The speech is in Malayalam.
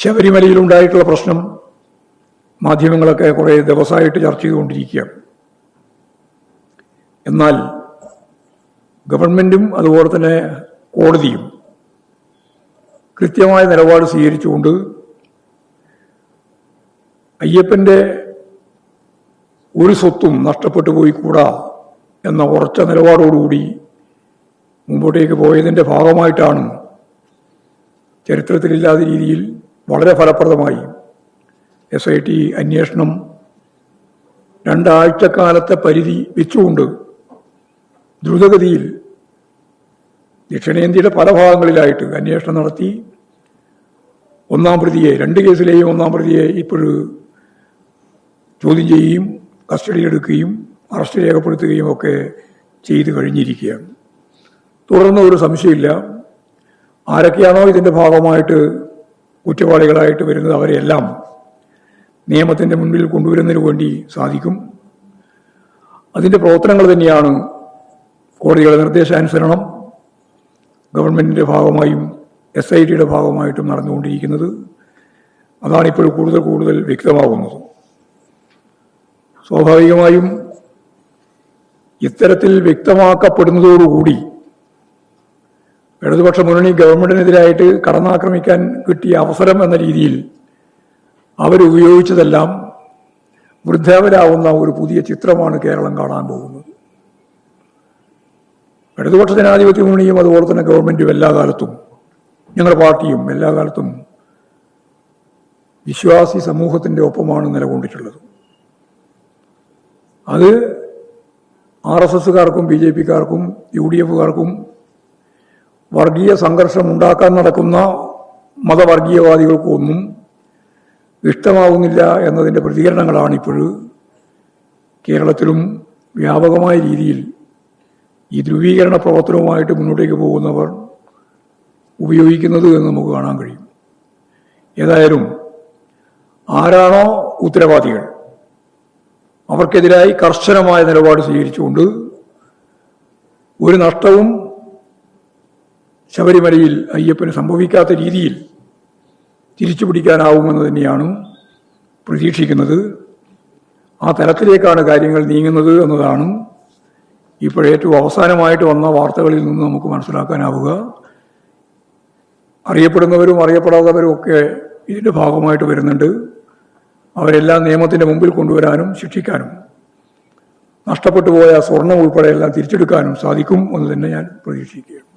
ശബരിമലയിലുണ്ടായിട്ടുള്ള പ്രശ്നം മാധ്യമങ്ങളൊക്കെ കുറേ ദിവസമായിട്ട് ചർച്ച ചെയ്തുകൊണ്ടിരിക്കുകയാണ്. എന്നാൽ ഗവൺമെന്റും അതുപോലെ തന്നെ കോടതിയും കൃത്യമായ നിലപാട് സ്വീകരിച്ചുകൊണ്ട് അയ്യപ്പന്റെ ഒരു സ്വത്തും നഷ്ടപ്പെട്ടു പോയി കൂടാ എന്ന ഉറച്ച നിലപാടോടുകൂടി മുമ്പോട്ടേക്ക് പോയതിന്റെ ഭാഗമായിട്ടാണ് ചരിത്രത്തിലില്ലാത്ത രീതിയിൽ വളരെ ഫലപ്രദമായി. എസ് ഐ ടി അന്വേഷണം രണ്ടാഴ്ചക്കാലത്തെ പരിധി വെച്ചുകൊണ്ട് ദ്രുതഗതിയിൽ ദക്ഷിണേന്ത്യയുടെ പല ഭാഗങ്ങളിലായിട്ട് അന്വേഷണം നടത്തി. ഒന്നാം പ്രതിയെ രണ്ട് കേസിലെയും ഒന്നാം പ്രതിയെ ഇപ്പോഴും ചോദ്യം ചെയ്യുകയും കസ്റ്റഡിയിലെടുക്കുകയും അറസ്റ്റ് രേഖപ്പെടുത്തുകയും ഒക്കെ ചെയ്തു കഴിഞ്ഞിരിക്കുകയാണ്. തുടർന്ന് ഒരു സംശയമില്ല. ആരൊക്കെയാണോ ഇതിന്റെ ഭാഗമായിട്ട് കുറ്റവാളികളായിട്ട് വരുന്നത് അവരെല്ലാം നിയമത്തിന്റെ മുൻപിൽ കൊണ്ടുവരുന്നതിന് വേണ്ടി സാധിക്കും. അതിന്റെ പ്രവർത്തനങ്ങൾ തന്നെയാണ് കോടതികളുടെ നിർദ്ദേശാനുസരണം ഗവൺമെന്റിന്റെ ഭാഗമായും എസ് ഐ ടിയുടെ ഭാഗമായിട്ടും നടന്നുകൊണ്ടിരിക്കുന്നത്. അതാണ് ഇപ്പോൾ കൂടുതൽ കൂടുതൽ വ്യക്തമാകുന്നത്. സ്വാഭാവികമായും ഇത്തരത്തിൽ വ്യക്തമാക്കപ്പെടുന്നതോടുകൂടി ഇടതുപക്ഷ മുന്നണി ഗവൺമെന്റിനെതിരായിട്ട് കടന്നാക്രമിക്കാൻ കിട്ടിയ അവസരം എന്ന രീതിയിൽ അവരുപയോഗിച്ചതെല്ലാം വൃദ്ധാവരാവുന്ന ഒരു പുതിയ ചിത്രമാണ് കേരളം കാണാൻ പോകുന്നത്. ഇടതുപക്ഷ ജനാധിപത്യ മുന്നണിയും അതുപോലെ തന്നെ ഗവൺമെന്റും എല്ലാ കാലത്തും ഞങ്ങളുടെ പാർട്ടിയും എല്ലാ കാലത്തും വിശ്വാസി സമൂഹത്തിന്റെ ഒപ്പമാണ് നിലകൊണ്ടിട്ടുള്ളത്. അത് ആർ എസ് എസ്സുകാർക്കും ബി ജെ പിക്കാർക്കും യു ഡി എഫുകാർക്കും വർഗീയ സംഘർഷം ഉണ്ടാക്കാൻ നടക്കുന്ന മതവർഗീയവാദികൾക്കൊന്നും ഇഷ്ടമാകുന്നില്ല എന്നതിന്റെ പ്രതികരണങ്ങളാണ് ഇപ്പോൾ കേരളത്തിലും വ്യാപകമായ രീതിയിൽ ഈ ധ്രുവീകരണ പ്രവർത്തനവുമായിട്ട് മുന്നോട്ടേക്ക് പോകുന്നവർ ഉപയോഗിക്കുന്നത് എന്ന് നമുക്ക് കാണാൻ കഴിയും. ഏതായാലും ആരാണോ ഉത്തരവാദികൾ? അവർക്കെതിരായി കർശനമായ നിലപാട് സ്വീകരിച്ചുകൊണ്ട് ഒരു നഷ്ടവും ശബരിമലയിൽ അയ്യപ്പന് സംഭവിക്കാത്ത രീതിയിൽ തിരിച്ചു പിടിക്കാനാവുമെന്ന് തന്നെയാണ് പ്രതീക്ഷിക്കുന്നത്. ആ തലത്തിലേക്കാണ് കാര്യങ്ങൾ നീങ്ങുന്നത് എന്നതാണ് ഇപ്പോഴേറ്റവും അവസാനമായിട്ട് വന്ന വാർത്തകളിൽ നിന്ന് നമുക്ക് മനസ്സിലാക്കാനാവുക. അറിയപ്പെടുന്നവരും അറിയപ്പെടാത്തവരും ഒക്കെ ഇതിന്റെ ഭാഗമായിട്ട് വരുന്നുണ്ട്. അവരെല്ലാം നിയമത്തിന്റെ മുമ്പിൽ കൊണ്ടുവരാനും ശിക്ഷിക്കാനും നഷ്ടപ്പെട്ടു പോയ സ്വർണം ഉൾപ്പെടെ എല്ലാം തിരിച്ചെടുക്കാനും സാധിക്കും എന്ന് തന്നെ ഞാൻ പ്രതീക്ഷിക്കുകയാണ്.